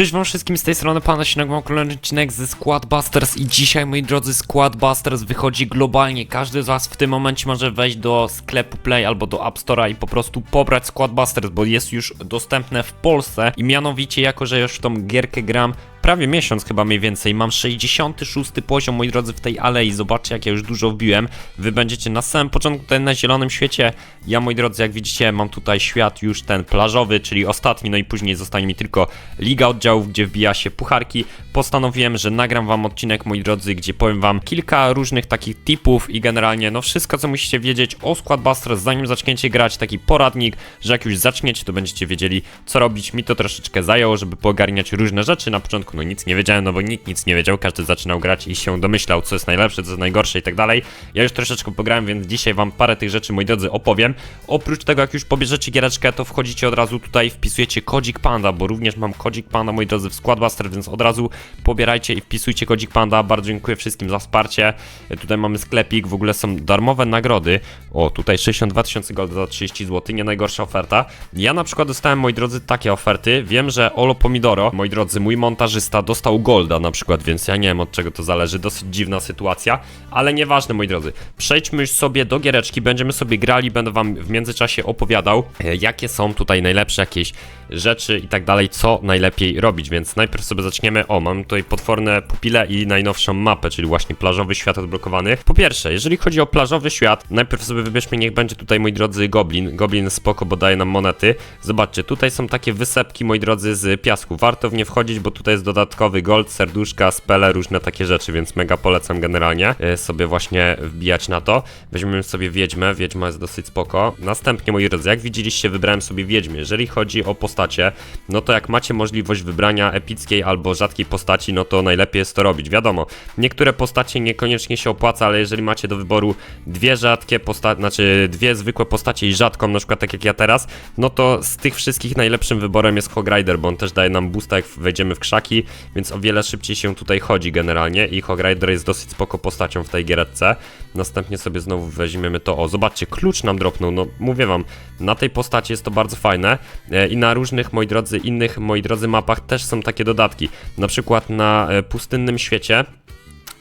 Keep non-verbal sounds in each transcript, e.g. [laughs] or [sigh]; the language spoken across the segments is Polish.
Cześć wam wszystkim, z tej strony Pana Sinek, mam kolejny odcinek ze Squad Busters i dzisiaj, moi drodzy, Squad Busters wychodzi globalnie. Każdy z was w tym momencie może wejść do sklepu Play albo do App Store'a i po prostu pobrać Squad Busters, bo jest już dostępne w Polsce i mianowicie, jako że już w tą gierkę gram prawie miesiąc chyba mniej więcej, mam 66 poziom, moi drodzy, w tej alei, zobaczcie jak ja już dużo wbiłem. Wy będziecie na samym początku tutaj na zielonym świecie, ja, moi drodzy, jak widzicie, mam tutaj świat już ten plażowy, czyli ostatni, no i później zostanie mi tylko Liga Oddziałów, gdzie wbija się pucharki. Postanowiłem, że nagram wam odcinek, moi drodzy, gdzie powiem wam kilka różnych takich tipów i generalnie, no wszystko, co musicie wiedzieć o Squad Busters, zanim zaczniecie grać, taki poradnik, że jak już zaczniecie, to będziecie wiedzieli, co robić. Mi to troszeczkę zajęło, żeby poogarniać różne rzeczy. Na początku, no nic nie wiedziałem, no bo nikt nic nie wiedział, każdy zaczynał grać i się domyślał, co jest najlepsze, co jest najgorsze i tak dalej. Ja już troszeczkę pograłem, więc dzisiaj wam parę tych rzeczy, moi drodzy, opowiem. Oprócz tego, jak już pobierzecie giereczkę, to wchodzicie od razu tutaj, wpisujecie kodzik Panda, bo również mam kodzik Panda, moi drodzy, w Squadbuster, więc od razu pobierajcie i wpisujcie kodzik Panda. Bardzo dziękuję wszystkim za wsparcie. Tutaj mamy sklepik, w ogóle są darmowe nagrody. O, tutaj 62 tysiące gold za 30 zł, nie najgorsza oferta. Ja na przykład dostałem, moi drodzy, takie oferty. Wiem, że Olo Pomidoro, moi drodzy, mój montażysta dostał golda na przykład, więc ja nie wiem od czego to zależy. Dosyć dziwna sytuacja, ale nieważne, moi drodzy. Przejdźmy już sobie do giereczki, będziemy sobie grali, będę wam w międzyczasie opowiadał, e, jakie są tutaj najlepsze jakieś rzeczy i tak dalej, co najlepiej robić, więc najpierw sobie zaczniemy, o, mam tutaj potworne pupile i najnowszą mapę, czyli właśnie plażowy świat odblokowany. Po pierwsze, jeżeli chodzi o plażowy świat, najpierw sobie wybierzmy, niech będzie tutaj, moi drodzy, goblin, goblin spoko, bo daje nam monety. Zobaczcie, tutaj są takie wysepki, moi drodzy, z piasku, warto w nie wchodzić, bo tutaj jest dodatkowy gold, serduszka, spele, różne takie rzeczy, więc mega polecam generalnie e, sobie właśnie wbijać na to. Weźmiemy sobie wiedźmę, wiedźma jest dosyć spoko. Następnie, moi drodzy, jak widzieliście, wybrałem sobie wiedźmę. Jeżeli chodzi o postacie, no to jak macie możliwość wybrania epickiej albo rzadkiej postaci, no to najlepiej jest to robić. Wiadomo, niektóre postacie niekoniecznie się opłaca, ale jeżeli macie do wyboru dwie rzadkie postacie, znaczy dwie zwykłe postacie i rzadką, na przykład tak jak ja teraz, no to z tych wszystkich najlepszym wyborem jest Hog Rider, bo on też daje nam boosta jak wejdziemy w krzaki, więc o wiele szybciej się tutaj chodzi generalnie i Hog Rider jest dosyć spoko postacią w tej giereczce. Następnie sobie znowu weźmiemy to, o zobaczcie, klucz nam dropnął, no mówię wam, na tej postaci jest to bardzo fajne e, i na różnych, moi drodzy, innych, moi drodzy, mapach też są takie dodatki. Na przykład na e, pustynnym świecie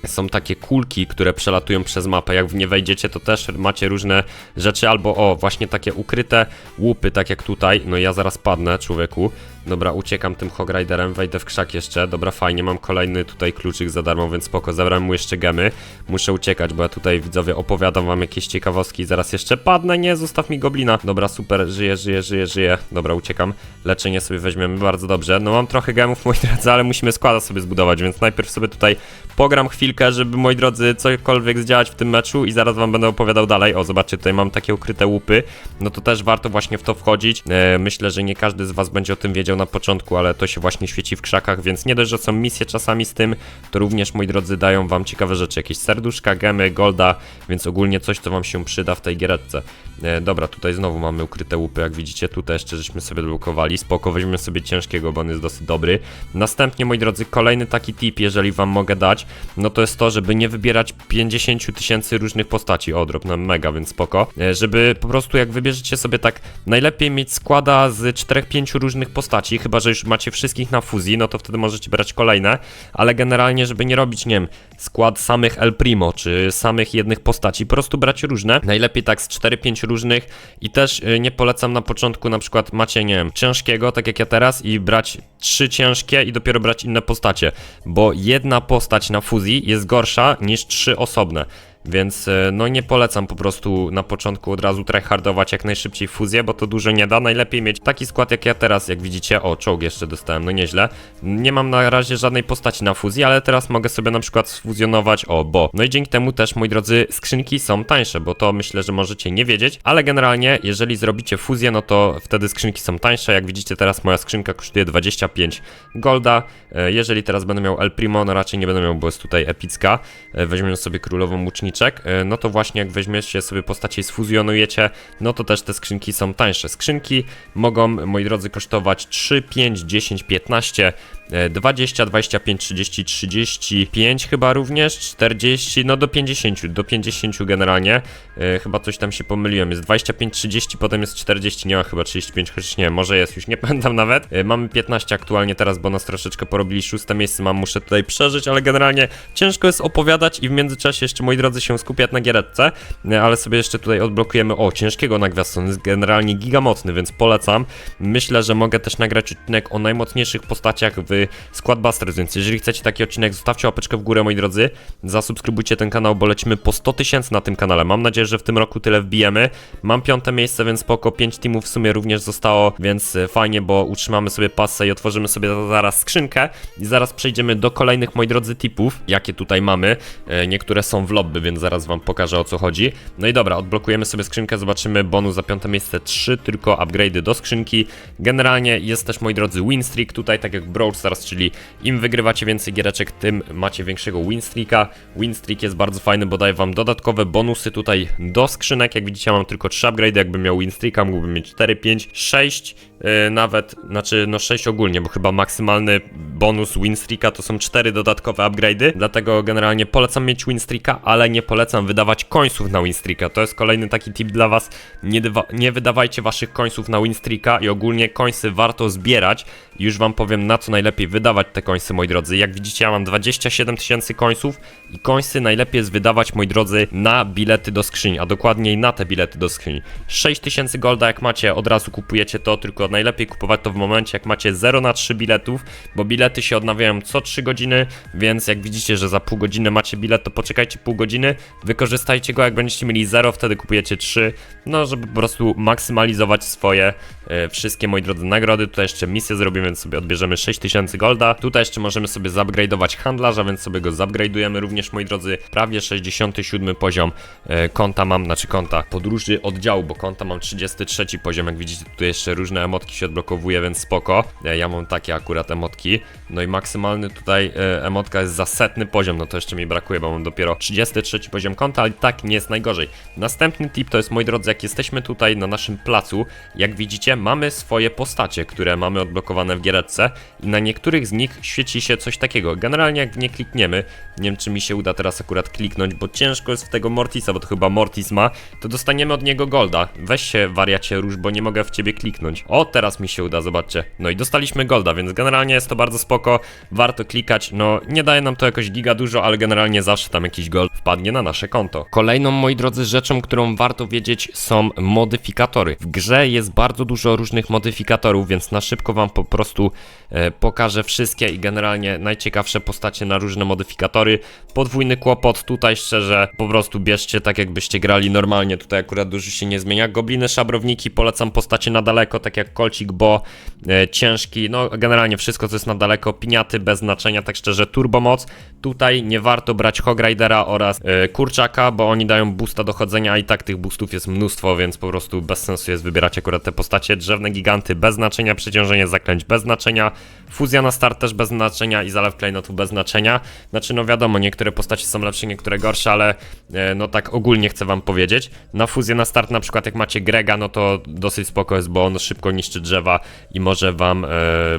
są takie kulki, które przelatują przez mapę. Jak w nie wejdziecie, to też macie różne rzeczy, albo o, właśnie takie ukryte łupy, tak jak tutaj. No ja zaraz padnę, człowieku. Dobra, uciekam tym Hog Riderem, wejdę w krzak jeszcze. Dobra, fajnie, mam kolejny tutaj kluczyk za darmo, więc spoko, zabrałem mu jeszcze gemy. Muszę uciekać, bo ja tutaj, widzowie, opowiadam wam jakieś ciekawostki. Zaraz jeszcze padnę, nie, zostaw mi goblina. Dobra, super, żyję, żyję, żyję, żyję. Dobra, uciekam. Leczenie sobie weźmiemy, bardzo dobrze. No mam trochę gemów, moi drodzy, ale musimy składa sobie zbudować, więc najpierw sobie tutaj pogram chwilkę, żeby, moi drodzy, cokolwiek zdziałać w tym meczu i zaraz wam będę opowiadał dalej. O, zobaczcie, tutaj mam takie ukryte łupy. No to też warto właśnie w to wchodzić. E, myślę, że nie każdy z was będzie o tym wiedział na początku, ale to się właśnie świeci w krzakach, więc nie dość, że są misje czasami z tym, to również, moi drodzy, dają wam ciekawe rzeczy, jakieś serduszka, gemy, golda, więc ogólnie coś, co wam się przyda w tej giereczce. E, dobra, tutaj znowu mamy ukryte łupy, jak widzicie, tutaj jeszcze żeśmy sobie blokowali, spoko, weźmiemy sobie ciężkiego, bo on jest dosyć dobry. Następnie, moi drodzy, kolejny taki tip, jeżeli wam mogę dać, no to jest to, żeby nie wybierać 50 000 tysięcy różnych postaci, o, drop nam mega, więc spoko, e, żeby po prostu jak wybierzecie sobie tak, najlepiej mieć składa z 4-5 różnych postaci, chyba, że już macie wszystkich na fuzji, no to wtedy możecie brać kolejne, ale generalnie, żeby nie robić, nie wiem, skład samych El Primo, czy samych jednych postaci, po prostu brać różne, najlepiej tak z 4-5 różnych i też y, nie polecam na początku, na przykład macie, nie wiem, ciężkiego, tak jak ja teraz i brać trzy ciężkie i dopiero brać inne postacie, bo jedna postać na fuzji jest gorsza niż trzy osobne. Więc e, no nie polecam po prostu na początku od razu tryhardować jak najszybciej fuzję, bo to dużo nie da. Najlepiej mieć taki skład jak ja teraz, jak widzicie. O, czołg jeszcze dostałem, no nieźle. Nie mam na razie żadnej postaci na fuzji, ale teraz mogę sobie na przykład sfuzjonować, o, bo. No i dzięki temu też, moi drodzy, skrzynki są tańsze, bo to myślę, że możecie nie wiedzieć, ale generalnie, jeżeli zrobicie fuzję, no to wtedy skrzynki są tańsze. Jak widzicie teraz moja skrzynka kosztuje 25 golda. E, Jeżeli teraz będę miał El Primo, no raczej nie będę miał, bo jest tutaj epicka. E, Weźmiemy sobie królową łucznicę skrzyneczniczek, e, no to właśnie jak weźmiecie sobie postacie i sfuzjonujecie, no to też te skrzynki są tańsze. Skrzynki mogą, moi drodzy, kosztować 3, 5, 10, 15, e, 20, 25, 30, 35 chyba również, 40, no do 50, do 50 generalnie. E, chyba coś tam się pomyliłem, jest 25, 30, potem jest 40, nie ma chyba 35, chociaż nie, może jest, już nie [laughs] pamiętam nawet. E, mamy 15 aktualnie teraz, bo nas troszeczkę porobili, szóste miejsce mam, muszę tutaj przeżyć, ale generalnie ciężko jest opowiadać i w międzyczasie jeszcze, moi drodzy, się skupiać na giereczce, e, ale sobie jeszcze tutaj odblokujemy, o, ciężkiego na gwiazdson, jest generalnie gigamocny, więc polecam. Myślę, że mogę też nagrać odcinek o najmocniejszych postaciach w Squad Busters, więc jeżeli chcecie taki odcinek, zostawcie łapeczkę w górę, moi drodzy, zasubskrybujcie ten kanał, bo lecimy po 100 tysięcy na tym kanale. Mam nadzieję, że w tym roku tyle wbijemy. Mam piąte miejsce, więc spoko, 5 teamów w sumie również zostało, więc e, fajnie, bo utrzymamy sobie pasę i otworzymy sobie zaraz skrzynkę i zaraz przejdziemy do kolejnych, moi drodzy, tipów, jakie tutaj mamy. E, Niektóre są w lobby, więc zaraz wam pokażę o co chodzi. No i dobra, odblokujemy sobie skrzynkę, zobaczymy bonus za piąte miejsce, 3 tylko upgrade'y do skrzynki. Generalnie jest też, moi drodzy, win streak tutaj, tak jak Brawl Stars, czyli im wygrywacie więcej giereczek, tym macie większego win streaka. Win streak jest bardzo fajny, bo daje wam dodatkowe bonusy tutaj do skrzynek. Jak widzicie, mam tylko 3 upgrade'y, jakbym miał win streaka, mógłbym mieć 4, 5, 6 yy, nawet, znaczy no 6 ogólnie, bo chyba maksymalny bonus win streaka to są 4 dodatkowe upgrade'y, dlatego generalnie polecam mieć win streaka, ale nie polecam wydawać końców na win streaka. To jest kolejny taki tip dla was, nie, nie wydawajcie waszych końców na win streaka i ogólnie końcy warto zbierać. Już wam powiem na co najlepiej wydawać te końcy, moi drodzy. Jak widzicie, ja mam 27 tysięcy końców i końcy najlepiej jest wydawać, moi drodzy, na bilety do skrzyni, a dokładniej na te bilety do skrzyni. 6 tysięcy golda jak macie, od razu kupujecie to, tylko najlepiej kupować to w momencie, jak macie 0 na 3 biletów, bo bilety się odnawiają co 3 godziny, więc jak widzicie, że za pół godziny macie bilet, to poczekajcie pół godziny, wykorzystajcie go, jak będziecie mieli 0, wtedy kupujecie 3, no żeby po prostu maksymalizować swoje e, wszystkie, moi drodzy, nagrody. Tutaj jeszcze misję zrobimy, więc sobie odbierzemy 6000 golda. Tutaj jeszcze możemy sobie zupgrade'ować handlarza, więc sobie go zupgrade'ujemy również, moi drodzy. Prawie 67 poziom e, konta mam, znaczy konta podróży oddziału, bo konta mam 33 poziom. Jak widzicie, tutaj jeszcze różne emotki się odblokowuje, więc spoko. Ja mam takie akurat emotki. No i maksymalny tutaj e, emotka jest za setny poziom, no to jeszcze mi brakuje, bo mam dopiero 33 poziom konta, ale tak nie jest najgorzej. Następny tip to jest, moi drodzy, jak jesteśmy tutaj na naszym placu, jak widzicie, mamy swoje postacie, które mamy odblokowane w giereczce i na niektórych z nich świeci się coś takiego. Generalnie jak nie klikniemy, nie wiem czy mi się uda teraz akurat kliknąć, bo ciężko jest w tego Mortisa, bo to chyba Mortis ma, to dostaniemy od niego golda. Weź się wariacie róż, bo nie mogę w ciebie kliknąć. O, teraz mi się uda, zobaczcie. No i dostaliśmy golda, więc generalnie jest to bardzo spoko, warto klikać, no nie daje nam to jakoś giga dużo, ale generalnie zawsze tam jakiś gold wpadnie na nasze konto. Kolejną, moi drodzy, rzeczą, którą warto wiedzieć są modyfikatory. W grze jest bardzo dużo różnych modyfikatorów, więc na szybko wam po prostu e, pokażę wszystkie i generalnie najciekawsze postacie na różne modyfikatory. Podwójny kłopot, tutaj szczerze po prostu bierzcie tak jakbyście grali normalnie, tutaj akurat dużo się nie zmienia. Gobliny, szabrowniki, polecam postacie na daleko, tak jak kolcik, bo e, ciężki, no generalnie wszystko co jest na daleko, piniaty bez znaczenia, tak szczerze, turbomoc. Tutaj nie warto brać Hog Ridera oraz e, Kurczaka, bo oni dają boosta do chodzenia, i tak tych boostów jest mnóstwo, więc po prostu bez sensu jest wybierać akurat te postacie. Drzewne giganty bez znaczenia, przeciążenie zaklęć bez znaczenia, fuzja na start też bez znaczenia i zalew klejnotu bez znaczenia. Znaczy, no wiadomo, niektóre postacie są lepsze, niektóre gorsze, ale e, no tak ogólnie chcę wam powiedzieć. Na fuzję na start, na przykład jak macie Grega, no to dosyć spoko jest, bo on szybko niszczy drzewa i może wam e,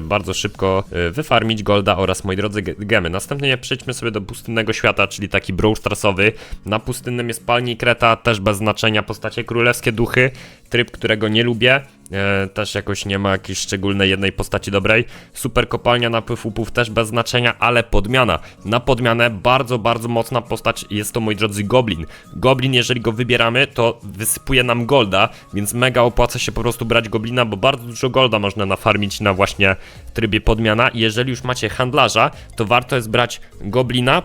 bardzo szybko e, wyfarmić golda oraz, moi drodzy, ge- gemy. Następnie przejdźmy sobie do pustynnego świata, czyli taki Brawl. Na pustynnym jest palni kreta, też bez znaczenia, postacie królewskie duchy, tryb, którego nie lubię. E, też jakoś nie ma jakiejś szczególnej jednej postaci dobrej. Super kopalnia napływ upów też bez znaczenia, ale podmiana. Na podmianę bardzo, bardzo mocna postać jest to, moi drodzy, Goblin. Goblin, jeżeli go wybieramy, to wysypuje nam golda, więc mega opłaca się po prostu brać Goblina, bo bardzo dużo golda można nafarmić na właśnie trybie podmiana. Jeżeli już macie handlarza, to warto jest brać Goblina,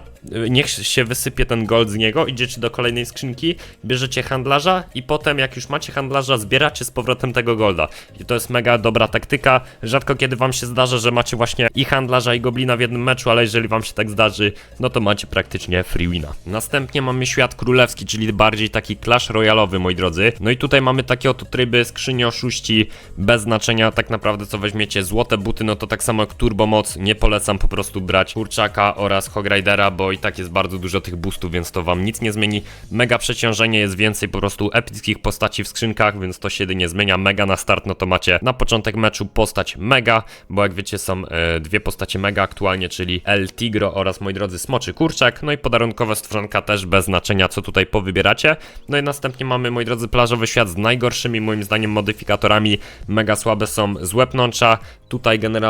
y, niech się wysypie ten gold z niego, idziecie do kolejnej skrzynki, bierzecie handlarza i potem jak już macie handlarza, zbieracie z powrotem tego golda. I to jest mega dobra taktyka. Rzadko kiedy wam się zdarza, że macie właśnie i handlarza i goblina w jednym meczu, ale jeżeli wam się tak zdarzy, no to macie praktycznie free wina. Następnie mamy świat królewski, czyli bardziej taki clash royalowy, moi drodzy. No i tutaj mamy takie oto tryby, skrzynie oszuści, bez znaczenia tak naprawdę co weźmiecie, złote buty, no to tak samo jak Turbo Moc, nie polecam po prostu brać Kurczaka oraz Hog Ridera, bo i tak jest bardzo dużo tych boostów, więc to wam nic nie zmieni. Mega przeciążenie, jest więcej po prostu epickich postaci w skrzynkach, więc to się jedynie zmienia. Mega na start, no to macie na początek meczu postać Mega, bo jak wiecie są e, dwie postacie Mega aktualnie, czyli El Tigro oraz moi drodzy Smoczy Kurczak, no i podarunkowe stworzonka też bez znaczenia, co tutaj powybieracie. No i następnie mamy, moi drodzy, plażowy świat z najgorszymi moim zdaniem modyfikatorami. Mega słabe są złe pnącza. Tutaj generalnie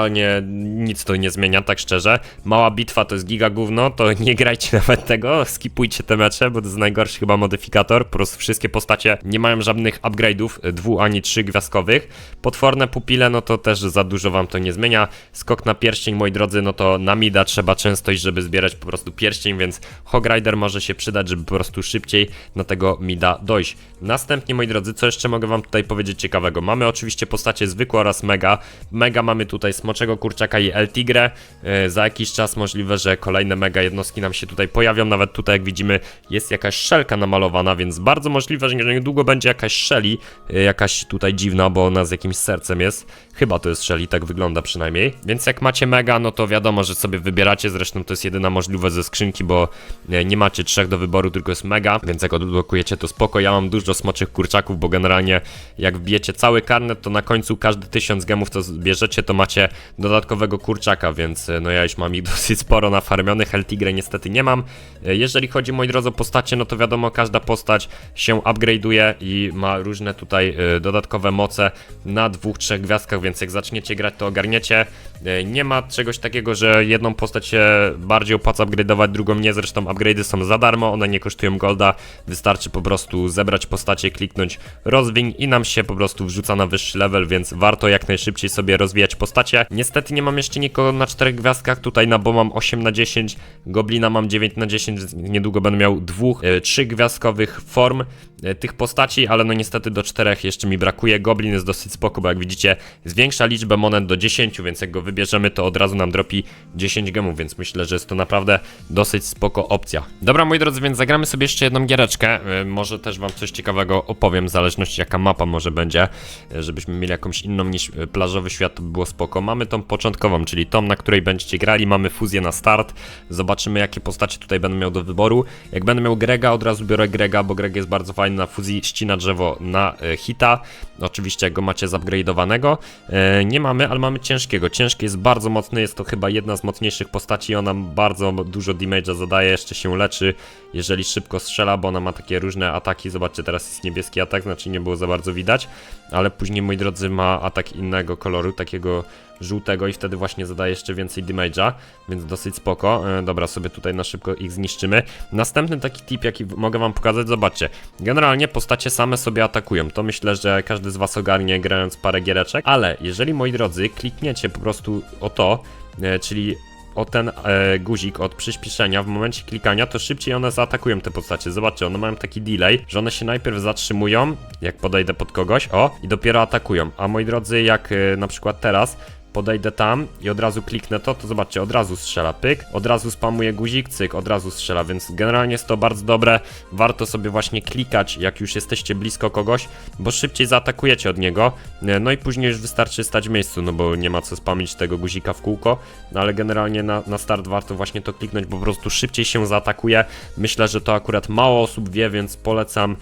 nic to nie zmienia, tak szczerze. Mała bitwa to jest giga gówno, to [laughs] nie grajcie nawet tego, skipujcie te mecze, bo to jest najgorszy chyba modyfikator. Po prostu wszystkie postacie nie mają żadnych upgrade'ów, dwu ani trzy gwiazdkowych. Potworne pupile, no to też za dużo wam to nie zmienia. Skok na pierścień, moi drodzy, no to na mida trzeba często iść, żeby zbierać po prostu pierścień, więc Hog Rider może się przydać, żeby po prostu szybciej na tego mida dojść. Następnie, moi drodzy, co jeszcze mogę wam tutaj powiedzieć ciekawego? Mamy oczywiście postacie zwykłe oraz mega. Mega mamy tutaj Smoczego Kurczaka i El Tigre. Yy, za jakiś czas możliwe, że kolejne mega jednostki nam się tutaj pojawią. Nawet tutaj, jak widzimy, jest jakaś szelka namalowana, więc bardzo możliwe, że niedługo będzie jakaś Shelly, yy, jakaś tutaj dziwna, bo ona z jakimś sercem jest. Chyba to jest Shelly, tak wygląda przynajmniej. Więc jak macie mega, no to wiadomo, że sobie wybieracie. Zresztą to jest jedyna możliwość ze skrzynki, bo e, nie macie trzech do wyboru, tylko jest mega. Więc jak odblokujecie, to spoko. Ja mam dużo smoczych kurczaków, bo generalnie jak wbijecie cały karnet, to na końcu każdy tysiąc gemów, co zbierzecie, to macie dodatkowego kurczaka, więc e, no ja już mam ich [laughs] dosyć sporo nafarmionych. Heltigre niestety nie mam. E, Jeżeli chodzi, moi drodzy, o postacie, no to wiadomo, każda postać się upgrade'uje i ma różne tutaj dodatkowe moce na dwóch, trzech gwiazdkach, więc jak zaczniecie grać, to ogarniecie. E, Nie ma czegoś takiego, że jedną postać się bardziej opłaca upgrade'ować, drugą nie. Zresztą upgrade'y są za darmo, one nie kosztują golda. Wystarczy po prostu zebrać postacie, kliknąć rozwiń i nam się po prostu wrzuca na wyższy level, więc warto jak najszybciej sobie rozwijać postacie. Niestety nie mam jeszcze nikogo na czterech gwiazdkach, tutaj na bo mam 8 na 10, Goblina mam 9 na 10, więc niedługo będę miał dwóch, e, trzy gwiazdkowych form e, tych postaci, ale no niestety do czterech jeszcze mi brakuje. Goblin jest dosyć spoko, bo jak widzicie zwiększa liczbę monet do 10, więc jak go wybierzemy, to od razu nam dropi 10 gemów, więc myślę, że jest to naprawdę dosyć spoko opcja. Dobra, moi drodzy, więc zagramy sobie jeszcze jedną giereczkę. E, Może też wam coś ciekawego opowiem, w zależności jaka mapa może będzie, e, żebyśmy mieli jakąś inną niż e, plażowy świat, to by było spoko. Mamy tą początkową, czyli tą, na której będziecie grali, mamy fuzję na start. Zobaczymy, jakie postacie tutaj będę miał do wyboru. Jak będę miał Grega, od razu biorę Grega, bo Greg jest bardzo fajny na fuzji, ścina drzewo na hita. Oczywiście, jak go macie zupgrade'owanego. Nie mamy, ale mamy ciężkiego. Ciężki jest bardzo mocny, jest to chyba jedna z mocniejszych postaci. Ona bardzo dużo damage'a zadaje, jeszcze się leczy, jeżeli szybko strzela, bo ona ma takie różne ataki. Zobaczcie, teraz jest niebieski atak, znaczy nie było za bardzo widać, ale później, moi drodzy, ma atak innego koloru, takiego żółtego i wtedy właśnie zadaje jeszcze więcej damage'a, więc dosyć spoko. E, dobra, sobie tutaj na szybko ich zniszczymy. Następny taki tip, jaki mogę wam pokazać, zobaczcie. Generalnie postacie same sobie atakują. To myślę, że każdy z was ogarnie grając parę giereczek, ale jeżeli, moi drodzy, klikniecie po prostu o to, e, czyli o ten e, guzik od przyspieszenia w momencie klikania, to szybciej one zaatakują te postacie. Zobaczcie, one mają taki delay, że one się najpierw zatrzymują, jak podejdę pod kogoś, o, i dopiero atakują. A moi drodzy, jak e, na przykład teraz podejdę tam i od razu kliknę to, to zobaczcie, od razu strzela pyk, od razu spamuje guzik, cyk, od razu strzela, więc generalnie jest to bardzo dobre, warto sobie właśnie klikać, jak już jesteście blisko kogoś, bo szybciej zaatakujecie od niego, E, no i później już wystarczy stać w miejscu, no bo nie ma co spamić tego guzika w kółko, no ale generalnie na, na start warto właśnie to kliknąć, bo po prostu szybciej się zaatakuje, myślę, że to akurat mało osób wie, więc polecam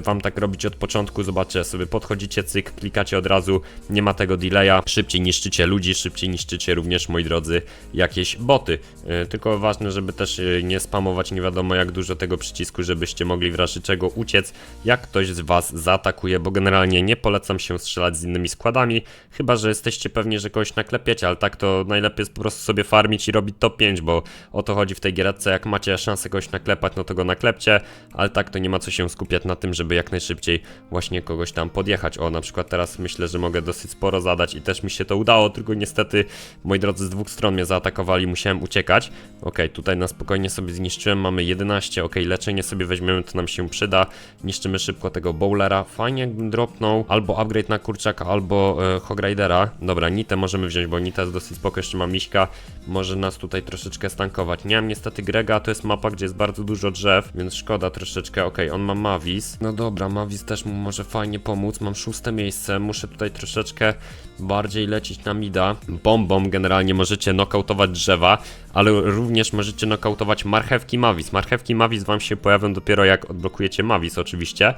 wam tak robić od początku, zobaczcie, sobie podchodzicie, cyk, klikacie od razu, nie ma tego delaya, szybciej niszczycie ludzi, szybciej niszczycie również, moi drodzy, jakieś boty. E, Tylko ważne, żeby też e, nie spamować nie wiadomo jak dużo tego przycisku, żebyście mogli w razie czego uciec, jak ktoś z was zaatakuje, bo generalnie nie polecam się strzelać z innymi składami, chyba, że jesteście pewni, że kogoś naklepiecie, ale tak to najlepiej jest po prostu sobie farmić i robić top 5, bo o to chodzi w tej gierce, jak macie szansę kogoś naklepać, no to go naklepcie, ale tak to nie ma co się skupiać na tym, żeby jak najszybciej właśnie kogoś tam podjechać. O, na przykład teraz myślę, że mogę dosyć sporo zadać i też mi się to udało, tylko niestety moi drodzy z dwóch stron mnie zaatakowali, musiałem uciekać. Okej, tutaj na spokojnie sobie zniszczyłem, mamy 11, okej, leczenie sobie weźmiemy, to nam się przyda. Niszczymy szybko tego bowlera. Fajnie jakbym dropnął albo upgrade na kurczaka, albo e, hogridera. Dobra, Nitę możemy wziąć, bo Nita jest dosyć spoko, jeszcze ma miśka. Może nas tutaj troszeczkę stankować. Nie mam niestety Grega, to jest mapa, gdzie jest bardzo dużo drzew, więc szkoda troszeczkę. Okej, on ma Mavis. No dobra, Mavis też mu może fajnie pomóc. Mam szóste miejsce, muszę tutaj troszeczkę bardziej lecieć na mida. Bombą generalnie możecie nokautować drzewa, ale również możecie nokautować marchewki Mavis. Marchewki Mavis wam się pojawią dopiero jak odblokujecie Mavis oczywiście,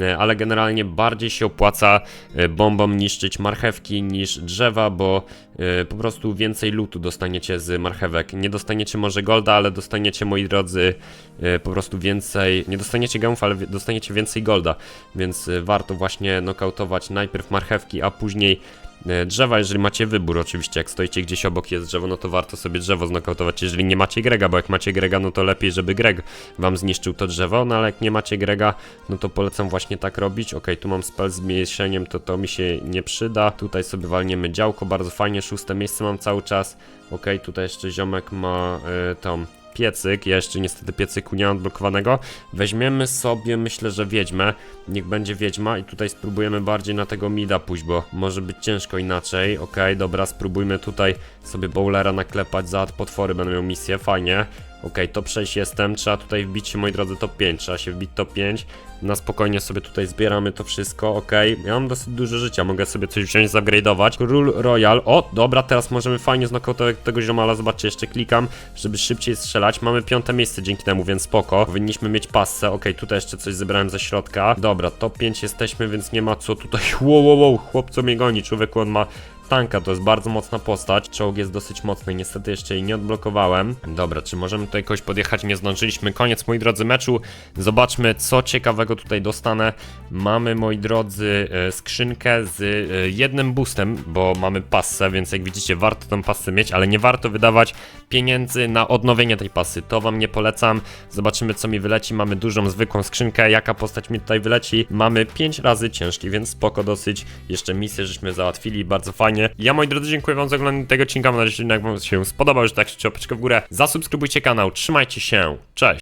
E, ale generalnie bardziej się opłaca e, bombą niszczyć marchewki niż drzewa, bo e, po prostu więcej lootu dostaniecie z marchewek. Nie dostaniecie może golda, ale dostaniecie moi drodzy po prostu więcej, nie dostaniecie gemów, ale dostaniecie więcej golda, więc warto właśnie nokautować najpierw marchewki, a później drzewa, jeżeli macie wybór oczywiście, jak stoicie gdzieś obok jest drzewo, no to warto sobie drzewo znokautować, jeżeli nie macie Grega, bo jak macie Grega, no to lepiej, żeby Greg wam zniszczył to drzewo, no ale jak nie macie Grega, no to polecam właśnie tak robić, okej, tu mam spell z mieszeniem, to to mi się nie przyda, tutaj sobie walniemy działko, bardzo fajnie, szóste miejsce mam cały czas, okej, tutaj jeszcze ziomek ma y, tą piecyk, ja jeszcze niestety piecyku nie mam odblokowanego. Weźmiemy sobie, myślę, że wiedźmę. Niech będzie wiedźma i tutaj spróbujemy bardziej na tego mida pójść, bo może być ciężko inaczej. Okej, dobra, spróbujmy tutaj sobie bowlera naklepać, za potwory będą miał misję, fajnie. Okej, top 6 jestem, trzeba tutaj wbić się, moi drodzy, top 5, trzeba się wbić top 5. Na spokojnie sobie tutaj zbieramy to wszystko, okej. Ja mam dosyć dużo życia, mogę sobie coś wziąć, zupgrade'ować. Król Royal, o, dobra, teraz możemy fajnie znokautować tego ziomala, zobaczcie, jeszcze klikam, żeby szybciej strzelać. Mamy piąte miejsce dzięki temu, więc spoko. Powinniśmy mieć passę, okej, tutaj jeszcze coś zebrałem ze środka. Dobra, top 5 jesteśmy, więc nie ma co tutaj, [laughs] wow, wow, wow, chłop co mnie goni, człowieku, on ma tanka, to jest bardzo mocna postać. Czołg jest dosyć mocny, niestety jeszcze jej nie odblokowałem. Dobra, czy możemy tutaj kogoś podjechać? Nie zdążyliśmy. Koniec, moi drodzy, meczu. Zobaczmy, co ciekawego tutaj dostanę. Mamy, moi drodzy, e, skrzynkę z e, jednym boostem, bo mamy passę, więc jak widzicie, warto tę passę mieć, ale nie warto wydawać pieniędzy na odnowienie tej pasy. To wam nie polecam. Zobaczymy, co mi wyleci. Mamy dużą, zwykłą skrzynkę. Jaka postać mi tutaj wyleci? Mamy 5 razy ciężki, więc spoko dosyć. Jeszcze misję żeśmy załatwili, bardzo fajnie. Ja, moi drodzy, dziękuję wam za oglądanie tego odcinka. Mam nadzieję, że jak wam się spodobał, że tak się opeczkę w górę. Zasubskrybujcie kanał. Trzymajcie się. Cześć!